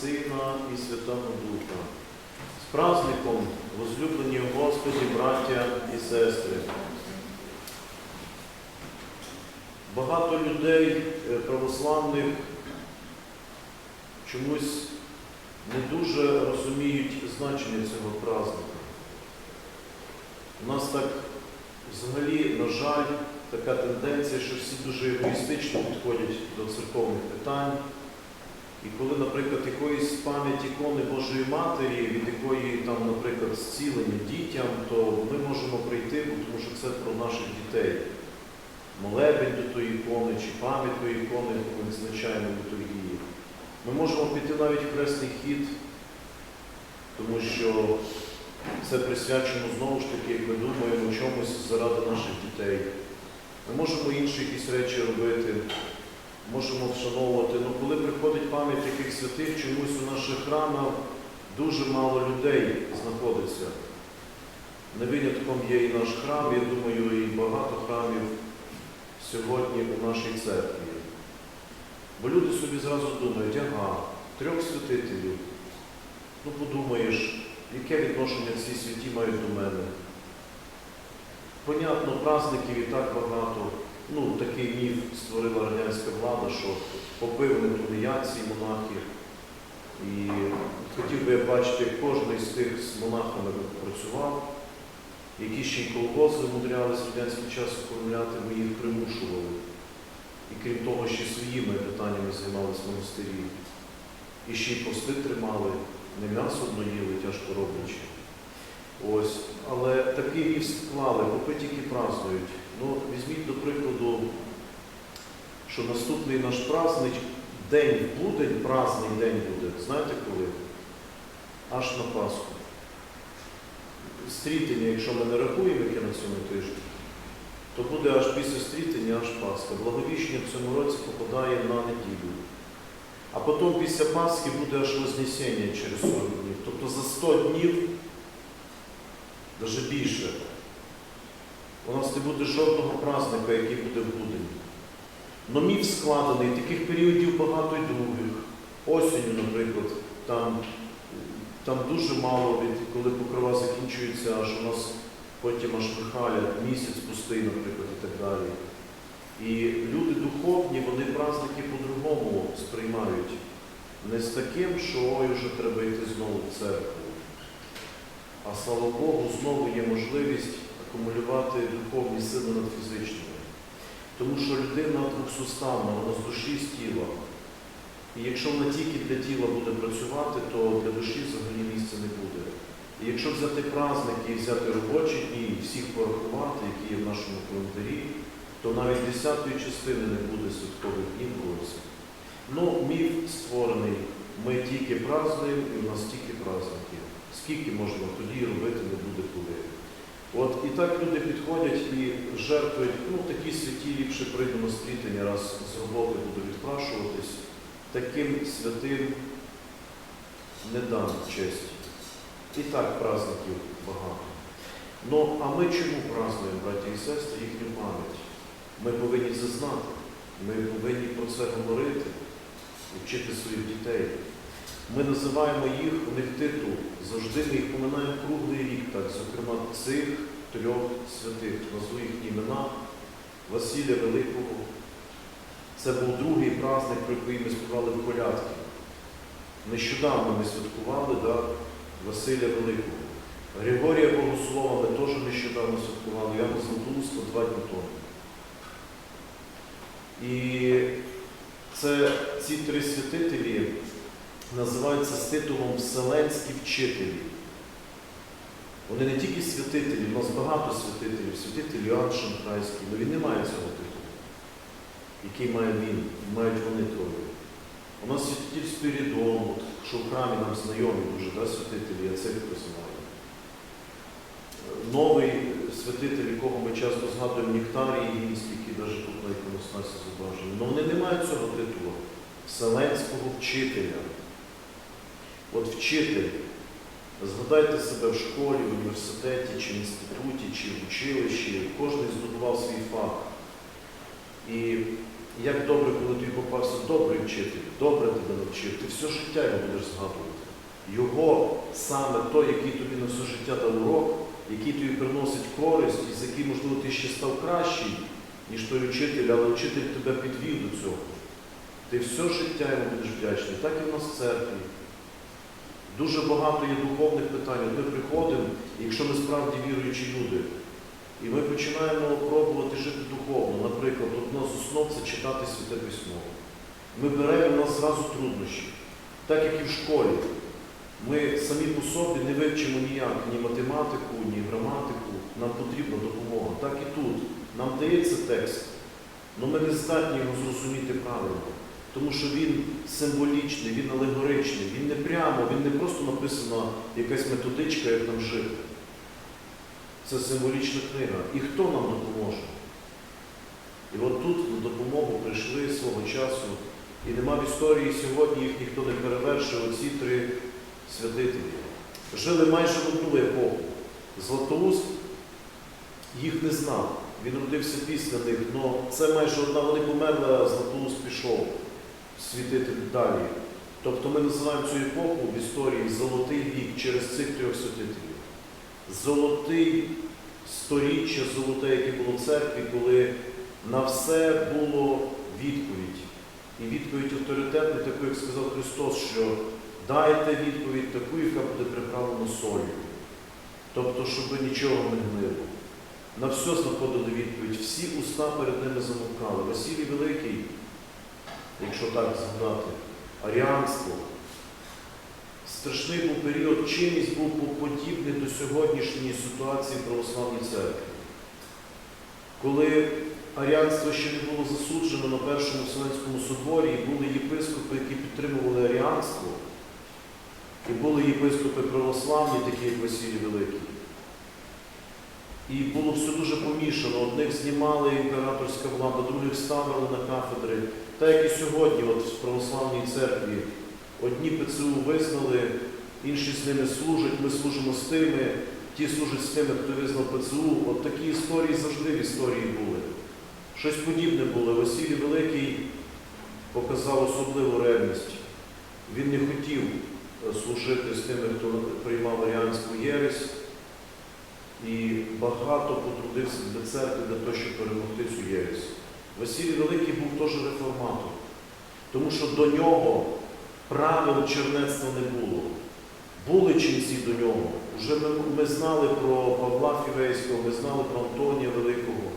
Сина і Святого Духа. З праздником, возлюблені в Господі, браття і сестри. Багато людей е, православних чомусь не дуже розуміють значення цього праздника. У нас так взагалі, на жаль, така тенденція, що всі дуже егоїстично підходять до церковних питань. І коли, наприклад, якоїсь пам'ять ікони Божої Матері, від якої там, наприклад, зцілення дітям, то ми можемо прийти, тому що це про наших дітей. Молебень до тої ікони чи пам'ять тої ікони, яку ми відзначаємо літургії. Ми можемо піти навіть в хресний хід, тому що це присвячено знову ж таки, як ми думаємо, чомусь заради наших дітей. Ми можемо інші якісь речі робити, можемо вшановувати. Ну, коли приходить пам'ять яких святих, чомусь у наших храмах дуже мало людей знаходиться. Не винятком є і наш храм, я думаю, і багато храмів сьогодні у нашій церкві. Бо люди собі зразу думають, ага, трьох святителів. Ну подумаєш, яке відношення ці святі мають до мене? Понятно, праздників і так багато. Ну, такий міф створила радянська влада, що попи вони тунеядці і монахи. І хотів би я бачити, як кожен з тих з монахами працював, які ще й колгози умудрялись в радянський час оформляти, ми їх примушували. І крім того, ще своїми питаннями займалися монастирі. І ще й пости тримали, не м'ясо одно їли, тяжко роблячи. Ось, але такий міф склали, попи тільки празднують. Ну, візьміть до прикладу, що наступний наш праздник, день в праздний день буде. Знаєте коли? Аж на Пасху. Стрітення, якщо ми не рахуємо, яке на цьому тижні, то буде аж після стрітення, аж Пасха. Благовіщення в цьому році попадає на неділю. А потім після Пасхи буде аж Вознесення через 40 днів. Тобто за 100 днів, навіть більше, у нас не буде жодного праздника, який буде в будень. Но міф складений, таких періодів багато й других. Осінню, наприклад, там, там дуже мало, від, коли покрова закінчується, аж у нас потім аж Михаля, місяць пустий, наприклад, і так далі. І люди духовні, вони праздники по-другому сприймають. Не з таким, що ой, вже треба йти знову в церкву. А слава Богу, знову є можливість акумулювати духовні сили над фізичними. Тому що людина двохсуставна, вона з душі з тіла. І якщо вона тільки для тіла буде працювати, то для душі взагалі місця не буде. І якщо взяти праздники і взяти робочі дні, всіх порахувати, які є в нашому календарі, то навіть десятої частини не буде святкових днів в році. Ну, міф створений, ми тільки празднуємо і у нас тільки праздники. Скільки можна тоді робити не буде коли. От і так люди підходять і жертвують, ну такі святі ліпше прийду на стрітення, раз з роботи буду відпрашуватись. Таким святим не дам честь. І так праздників багато. Ну, а ми чому празднуємо, браті і сестри, їхню пам'ять? Ми повинні це знати. Ми повинні про це говорити, вчити своїх дітей. Ми називаємо їх, у них титул, завжди ми їх поминаємо круглий рік, так, зокрема, цих трьох святих. Назву їхні імена Василя Великого. Це був другий праздник, про який ми співали в колядки. Нещодавно ми святкували да, Василя Великого. Григорія Богослова ми теж нещодавно святкували, Яна Златоуста два дні тому. І це ці три святителі називаються з титулом Вселенські вчителі. Вони не тільки святителі, у нас багато святителів, святитель Іоанн Шанхайський, але він не має цього титулу, який має він, мають вони троє. У нас святитель Спірідон, що в храмі нам знайомі дуже, да, святителі, я це знаю. Новий святитель, якого ми часто згадуємо, Ніктарій Єгінський, який навіть тут на іконостасі зображений. Але вони не мають цього титулу вселенського вчителя. От вчитель, згадайте себе в школі, в університеті, чи в інституті, чи в училищі, кожен здобував свій фах. І як добре, коли тобі попався добрий вчитель, добре тебе навчив, ти все життя його будеш згадувати. Його саме той, який тобі на все життя дав урок, який тобі приносить користь, і з яким, можливо, ти ще став кращий, ніж той вчитель, але вчитель тебе підвів до цього. Ти все життя йому будеш вдячний. Так і в нас в церкві. Дуже багато є духовних питань. Ми приходимо, якщо ми справді віруючі люди, і ми починаємо пробувати жити духовно. Наприклад, одна з основ це читати Святе Письмо. Ми беремо у нас зразу труднощі, так як і в школі. Ми самі по собі не вивчимо ніяк ні математику, ні граматику. Нам потрібна допомога. Так і тут. Нам дається текст, але ми не здатні його зрозуміти правильно. Тому що він символічний, він алегоричний, він не прямо, він не просто написана якась методичка, як нам жити. Це символічна книга. І хто нам допоможе? І от тут на допомогу прийшли свого часу. І нема в історії сьогодні їх ніхто не перевершив, оці три святителі. Жили майже в одну епоху. Златоуст їх не знав. Він родився після них, але це майже одна, вони померли, а Златоуст пішов світити далі. Тобто ми називаємо цю епоху в історії Золотий вік через цих трьох святителів. Золотий сторіччя, золоте, яке було в церкві, коли на все було відповідь. І відповідь авторитетна, таку, як сказав Христос, що дайте відповідь таку, яка буде приправлена солью. Тобто, щоб нічого не гнило. На все знаходили відповідь. Всі уста перед ними замовкали. Василій Великий, якщо так згадати, аріанство. Страшний був період, чимось був подібний до сьогоднішньої ситуації в православній церкві. Коли аріанство ще не було засуджено на Першому Вселенському соборі, і були єпископи, які підтримували аріанство, і були єпископи православні, такі як Василій Великий. І було все дуже помішано. Одних знімали імператорська влада, других ставили на кафедри. Так як і сьогодні, от в православній церкві, одні ПЦУ визнали, інші з ними служать, ми служимо з тими, ті служать з тими, хто визнав ПЦУ. От такі історії завжди в історії були. Щось подібне було. Василій Великий показав особливу ревність. Він не хотів е, служити з тими, хто приймав аріанську єресь. І багато потрудився для церкви для того, щоб перемогти цю єресь. Василій Великий був теж реформатор, тому що до нього правил чернецтва не було. Були ченці до нього. Уже ми, ми знали про Павла Фівейського, ми знали про Антонія Великого,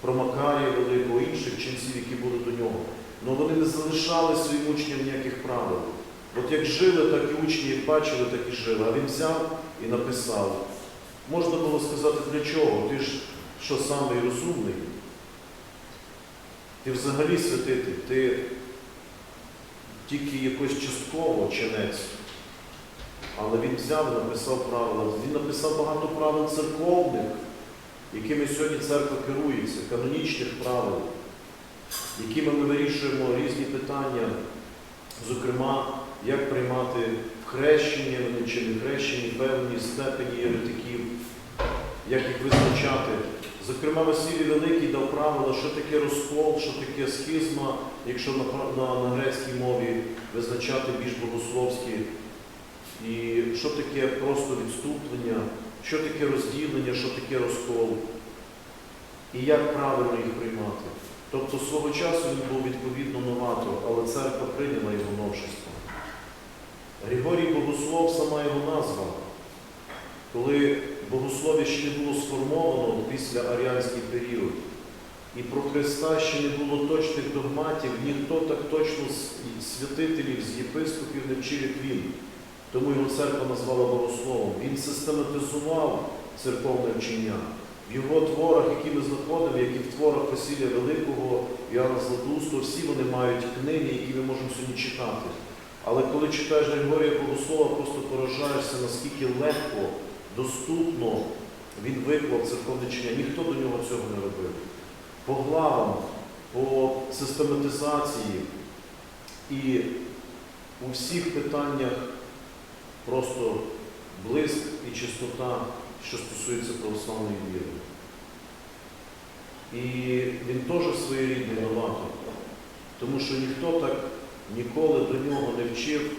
про Макарія Великого, інших ченців, які були до нього. Але вони не залишали своїм учням ніяких правил. От як жили, так і учні, як бачили, так і жили. А він взяв і написав. Можна було сказати, для чого? Ти ж що самий розумний? Ти взагалі святитель, ти тільки якось частково чинець. Але він взяв і написав правила. Він написав багато правил церковних, якими сьогодні церква керується, канонічних правил, якими ми вирішуємо різні питання, зокрема, як приймати в хрещення чи не хрещені певні степені єретиків, як їх визначати. Зокрема, Василій Великий дав правила, що таке розкол, що таке схизма, якщо на, на, на грецькій мові визначати більш богословські, і що таке просто відступлення, що таке розділення, що таке розкол, і як правильно їх приймати. Тобто свого часу він був відповідно новатор, але церква прийняла його новшество. Григорій Богослов, сама його назва, коли богослов'я ще не було сформовано після аріанський період, і про Христа ще не було точних догматів, ніхто так точно з святителів, з єпископів не вчив, як він. Тому його церква назвала богословом. Він систематизував церковне вчення. В його творах, які ми знаходимо, як і в творах Василія Великого, Іоанна Златоустого, всі вони мають книги, які ми можемо сьогодні читати. Але коли читаєш Григорія Богослова, просто поражаєшся, наскільки легко, доступно він виклав церковне вчення. Ніхто до нього цього не робив. По главам, по систематизації і у всіх питаннях просто блиск і чистота, що стосується православної віри. І він теж своєрідний новатор. Тому що ніхто так ніколи до нього не вчив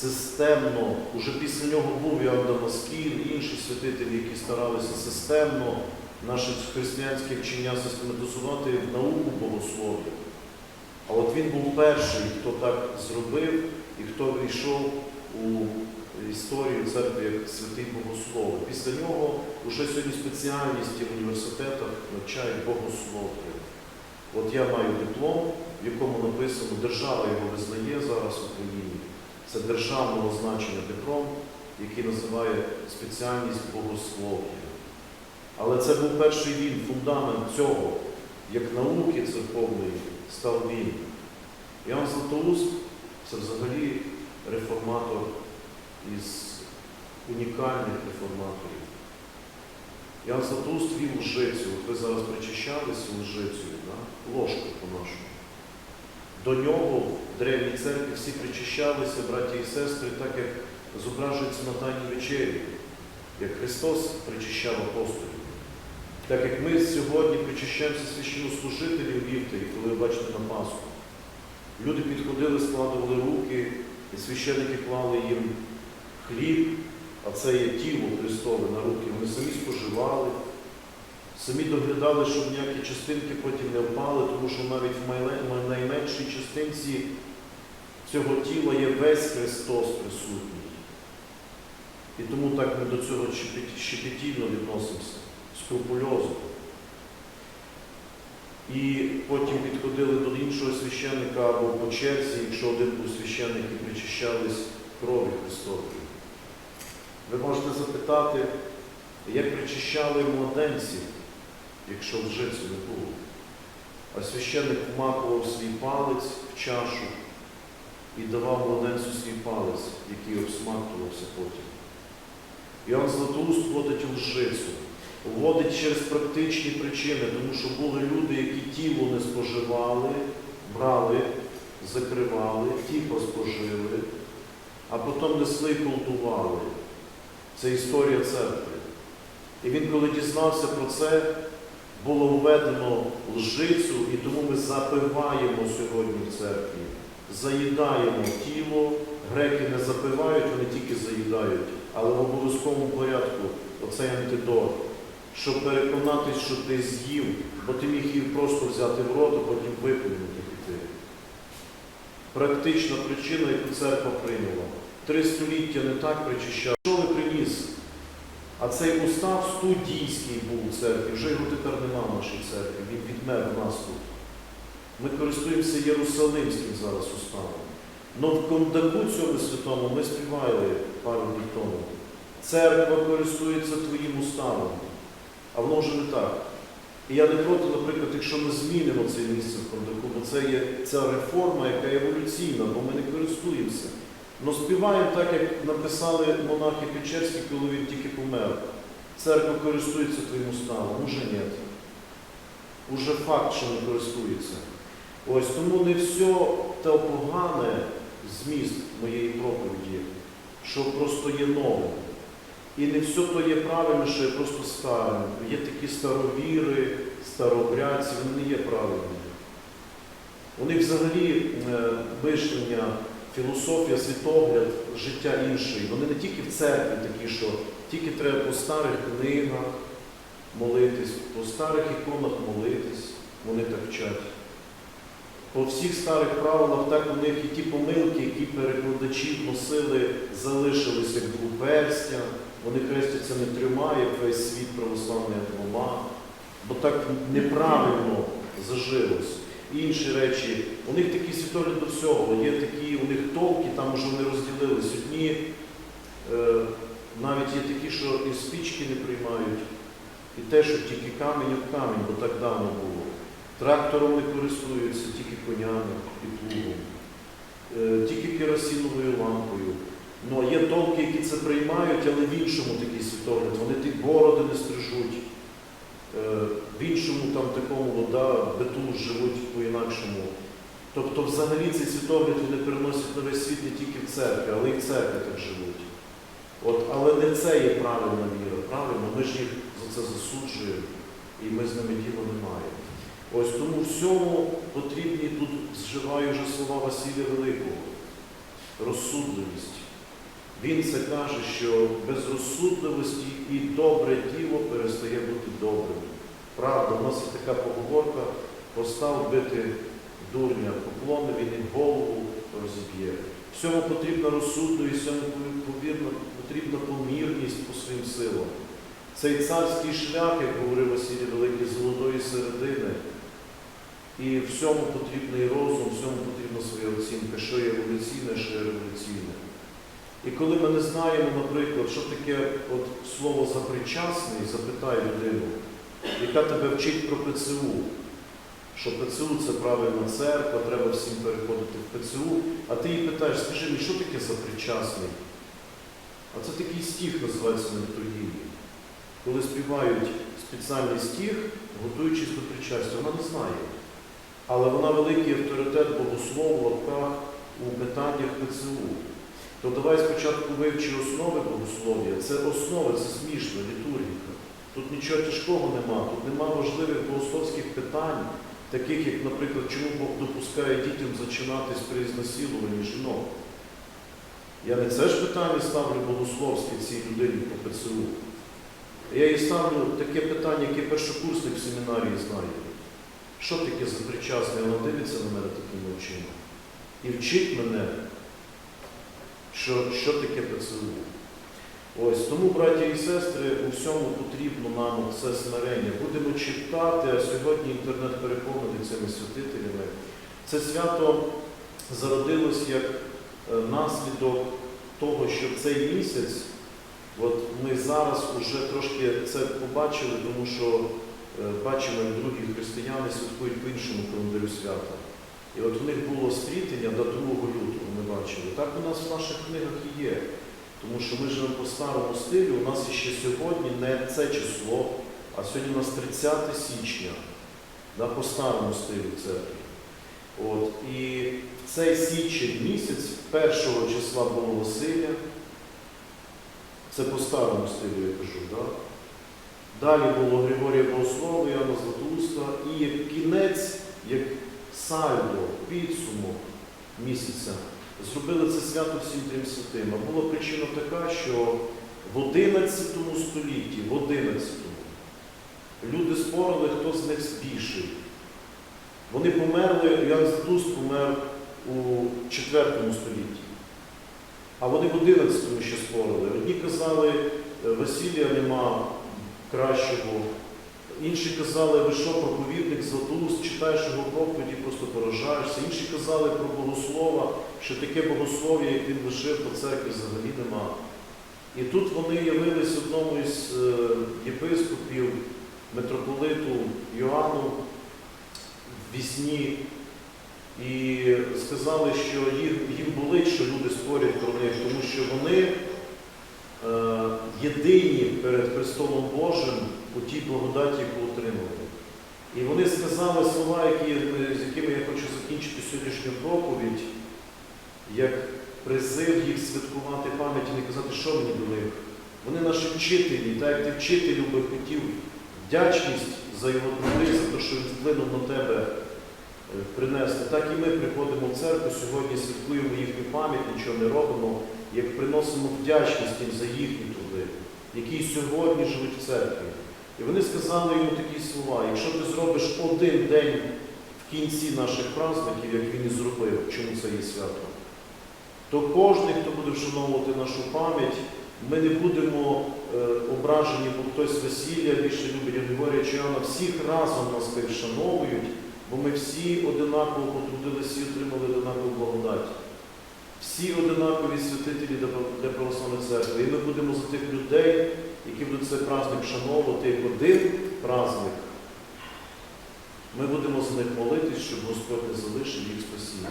системно. Уже після нього був Іоанн Дамаскін, інші святителі, які старалися системно наше християнське вчення систематизувати в науку богослов'я. А от він був перший, хто так зробив і хто війшов у історію церкви як святий богослов. Після нього вже сьогодні спеціальності в університетах навчають богослов'я. От я маю диплом, в якому написано, держава його визнає зараз в Україні. Це державного значення диплом, який називає спеціальність богослов'я. Але це був перший він, фундамент цього, як науки церковної, став він. Іоанн Златоуст це взагалі реформатор із унікальних реформаторів. Іоанн Златоуст вів лжицю. От ви зараз причащалися лжицею, да? ложку по-нашому. До нього в древній церкві всі причащалися, браті і сестри, так як зображується на Тайній вечері, як Христос причащав апостолів. Так як ми сьогодні причащаємося священнослужителів вівтарі, коли ви бачите на Пасху. Люди підходили, складували руки, і священники клали їм хліб, а це є тіло Христове на руки. Вони самі споживали, самі доглядали, щоб ніякі частинки потім не впали, тому що навіть в найменшій частинці цього тіла є весь Христос присутній. І тому так ми до цього щепет- щепетільно відносимося, скрупульозно. І потім підходили до іншого священника або по черзі, якщо один був священник і причащались крові Христової. Ви можете запитати, як причащали младенців, якщо лжиці не було. А священник вмакував свій палець в чашу і давав младенцю свій палець, який обсмактувався потім. Іоанн Златоуст у лжицю, вводить через практичні причини, тому що були люди, які тіло не споживали, брали, закривали, тихо спожили, а потім несли і колдували. Це історія церкви. І він, коли дізнався про це, було введено лжицю, і тому ми запиваємо сьогодні в церкві, заїдаємо тіло, греки не запивають, вони тільки заїдають, але в обов'язковому порядку оцей антидот, щоб переконатись, що ти з'їв, бо ти міг її просто взяти в рот, а потім виплюнути піти. Практична причина, яку церква прийняла. Три століття не так причищав. А цей устав студійський був у церкві, вже його тепер нема в нашій церкві, він відмер в нас тут. Ми користуємося Єрусалимським зараз уставом. Но в кондаку цьому святому ми співали пару днів тому. Церква користується твоїм уставом, а воно вже не так. І я не проти, наприклад, якщо ми змінимо це місце в кондаку, бо це є ця реформа, яка еволюційна, бо ми не користуємося. Но співаємо так, як написали монахи Печерські, коли він тільки помер. Церква користується твоїм уставом, уже ні. Уже факт, що не користується. Ось тому не все те погане зміст моєї проповіді, що просто є новим. І не все то є правильно, що є просто старим. Є такі старовіри, старобрядці, вони не є правильними. У них взагалі е, мишлення, філософія, світогляд, життя інший. Вони не тільки в церкві такі, що тільки треба по старих книгах молитись, по старих іконах молитись, вони так вчать. По всіх старих правилах так у них і ті помилки, які перекладачі вносили, залишилися як двоперстя. Вони хрестяться не трьома, як весь світ православний, двома. Бо так неправильно зажилось. Інші речі, у них такі світогляд до всього, є такі, у них толки, там вже вони розділились. Одні е, навіть є такі, що і спічки не приймають, і те, що тільки камінь об камінь, бо так давно було. Трактором не користуються, тільки конями і плугом, е, тільки керосиновою лампою. Ну, є толки, які це приймають, але в іншому такий світогляд. Вони ті бороди не стрижуть, в іншому там такому вода, бету живуть по-інакшому. Тобто взагалі цей світогляд вони переносять на весь світ не тільки в церкві, але й в церкві так живуть. От, але не це є правильна віра, правильно? Ми ж їх за це засуджуємо, і ми з ними діла не маємо. Ось тому всьому потрібні тут зживаю вже слова Василія Великого? Розсудливість. Він це каже, що без розсудливості і добре діло перестає бути добрим. Правда, у нас є така поговорка, постав бити дурня, поклони він і голову розіб'є. Всьому потрібна розсудливість, всьому потрібна помірність по своїм силам. Цей царський шлях, як говорив Василій Великий, золотої середини. І всьому потрібний розум, всьому потрібна своя оцінка, що є еволюційне, що є революційне. І коли ми не знаємо, наприклад, що таке от слово запричасний, запитай людину, яка тебе вчить про ПЦУ, що ПЦУ це правильна церква, треба всім переходити в ПЦУ, а ти її питаєш, скажи мені, що таке запричасний? А це такий стих називається на літургії. Коли співають спеціальний стих, готуючись до причастя, вона не знає. Але вона великий авторитет богослов в лапках у питаннях ПЦУ. То давай спочатку вивчи основи богослов'я. Це основи, це смішно, літургіка. Тут нічого тяжкого нема, тут нема важливих богословських питань, таких як, наприклад, чому Бог допускає дітям зачинатись при знасилуванні жінок. Я не це ж питання ставлю богословське цій людині по ПЦУ. Я їй ставлю таке питання, яке першокурсник в семінарії знає. Що таке запричасне? Вона дивиться на мене такими очима. І вчить мене, що, що таке ПЦУ. Ось тому, браті і сестри, у всьому потрібно нам це смирення. Будемо читати, а сьогодні інтернет переповнений цими святителями. Це свято зародилось як е, наслідок того, що цей місяць, от ми зараз вже трошки це побачили, тому що е, бачимо, як другі християни святкують по іншому календарю свята. І от в них було стрітення до 2 лютого, ми бачили. Так у нас в наших книгах і є. Тому що ми живемо по старому стилю, у нас ще сьогодні не це число, а сьогодні у нас 30 січня, да, по старому стилю церкви. От, і в цей січень місяць, першого числа було Василя, це по старому стилю я кажу, да? далі було Григорія Богослова, Яна Златоуста, і як кінець, як сальдо, підсумок місяця. Зробили це свято всім тим святим. А була причина така, що в 11 столітті, в 11 люди спорили, хто з них більший. Вони померли, Ян Златуст помер у 4 столітті. А вони в 11 ще спорили. Одні казали, «Е, Василія нема кращого. Інші казали, ви що, проповідник Златоуст, читаєш його проповіді, просто поражаєшся. Інші казали про богослова, що таке богослов'я, як він лишив по церкві, взагалі нема. І тут вони явились одному із е, єпископів, митрополиту Йоанну в вісні і сказали, що їм, їм болить, що люди спорять про них, тому що вони е, єдині перед Престолом Божим у тій благодаті, яку отримали. І вони сказали слова, які, з якими я хочу закінчити сьогоднішню проповідь, як призив їх святкувати пам'ять і не казати, що мені до них. Вони наші вчителі, так як ти вчителю би хотів вдячність за його труди, за те, що він вплинув на тебе е, принести, так і ми приходимо в церкву, сьогодні святкуємо їхню пам'ять, нічого не робимо, як приносимо вдячність їм за їхні труди, які сьогодні живуть в церкві. І вони сказали йому такі слова, якщо ти зробиш один день в кінці наших праздників, як він і зробив, чому це є свято, то кожен, хто буде вшановувати нашу пам'ять, ми не будемо е, ображені, бо хтось весілля більше любить Григорія чи Іоанна, всіх разом нас вшановують, бо ми всі одинаково потрудилися і отримали одинакову благодать. Всі одинакові святителі для православної церкви. І ми будемо за тих людей, які будуть цей праздник вшановувати як один праздник. Ми будемо за них молитись, щоб Господь не залишив їх спасіння.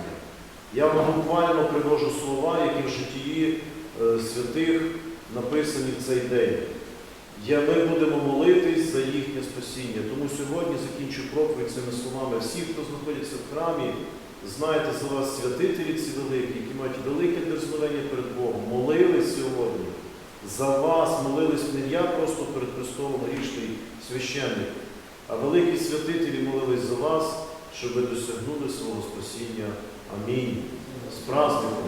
Я вам буквально привожу слова, які в житті е, святих написані в цей день. Я, ми будемо молитись за їхнє спасіння. Тому сьогодні закінчу проповідь цими словами. Всі, хто знаходиться в храмі, знайте за вас святителі ці великі, які мають велике дерзновення перед Богом, молились сьогодні. За вас молились не я просто перед Христовом грішний священник, а великі святителі молились за вас, щоб ви досягнули свого спасіння. Амінь. З праздником!